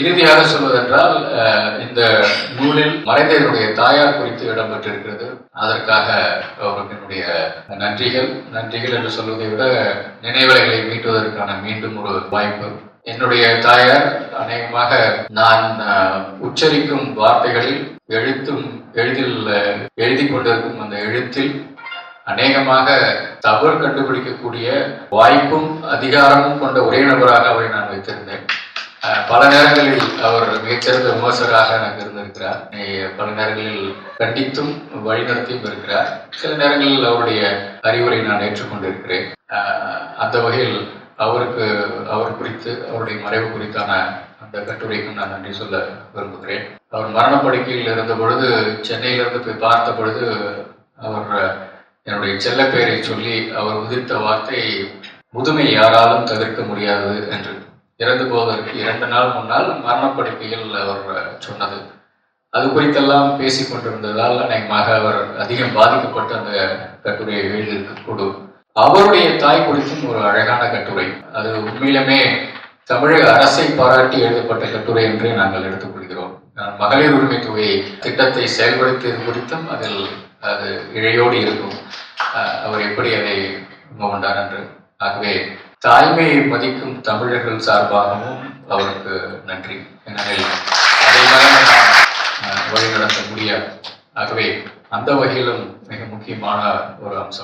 இறுதியாக சொல்வதென்றால் இந்த நூலில் மறைந்தவருடைய தாயார் குறித்து இடம்பெற்றிருக்கிறது. அதற்காக அவருக்கு என்னுடைய நன்றிகள். நன்றிகள் என்று சொல்வதை விட நினைவலைகளை மீட்டுவதற்கான மீண்டும் ஒரு வாய்ப்பு. என்னுடைய தாயார் அநேகமாக நான் உச்சரிக்கும் வார்த்தைகளில் எழுத்தும் எளிதில் எழுதி கொண்டிருக்கும் அந்த எழுத்தில் அநேகமாக தவறு கண்டுபிடிக்கக்கூடிய வாய்ப்பும் அதிகாரமும் கொண்ட ஒரே நபராக அவரை நான் வைத்திருந்தேன். பல நேரங்களில் அவர் மிகச்சிறந்த விமர்சகராக எனக்கு இருந்திருக்கிறார். பல நேரங்களில் கண்டித்தும் வழிநடத்தியும் இருக்கிறார். சில நேரங்களில் அவருடைய அறிவுரை நான் ஏற்றுக்கொண்டிருக்கிறேன். அந்த வகையில் அவருக்கு அவர் குறித்து அவருடைய மறைவு குறித்தான அந்த கட்டுரைக்கும் நான் நன்றி சொல்ல விரும்புகிறேன். அவர் மரணப்படுக்கையில் இருந்த பொழுது சென்னையிலிருந்து போய் பார்த்த பொழுது அவர் என்னுடைய செல்ல பெயரை சொல்லி அவர் உதிர்த்த வார்த்தை முதுமை யாராலும் தவிர்க்க முடியாது என்று. இறந்து போவதற்கு இரண்டு நாள் முன்னால் மரணப்படுக்கையில் அவர் சொன்னது. அது குறித்தெல்லாம் பேசிக் கொண்டிருந்ததால் அநேகமாக அவர் அதிகம் பாதிக்கப்பட்டு அந்த கட்டுரையை எழுதியிருக்கக்கூடும். அவருடைய தாய் குறித்தும் ஒரு அழகான கட்டுரை. அது உண்மையிலுமே தமிழக அரசை பாராட்டி எழுதப்பட்ட கட்டுரை என்றே நாங்கள் எடுத்துக்கொள்கிறோம். மகளிர் உரிமை தொகை திட்டத்தை செயல்படுத்தியது குறித்தும் அதில் அது இழையோடு இருக்கும். அஹ் அவர் எப்படி அதை கொண்டார் என்று. ஆகவே தாய்மையை மதிக்கும் தமிழர்கள் சார்பாகவும் அவருக்கு நன்றி. ஏனெனில் அதை மறந்து வழிநடத்த முடியாது ஆகவே அந்த வகையிலும் மிக முக்கியமான ஒரு அம்சம்.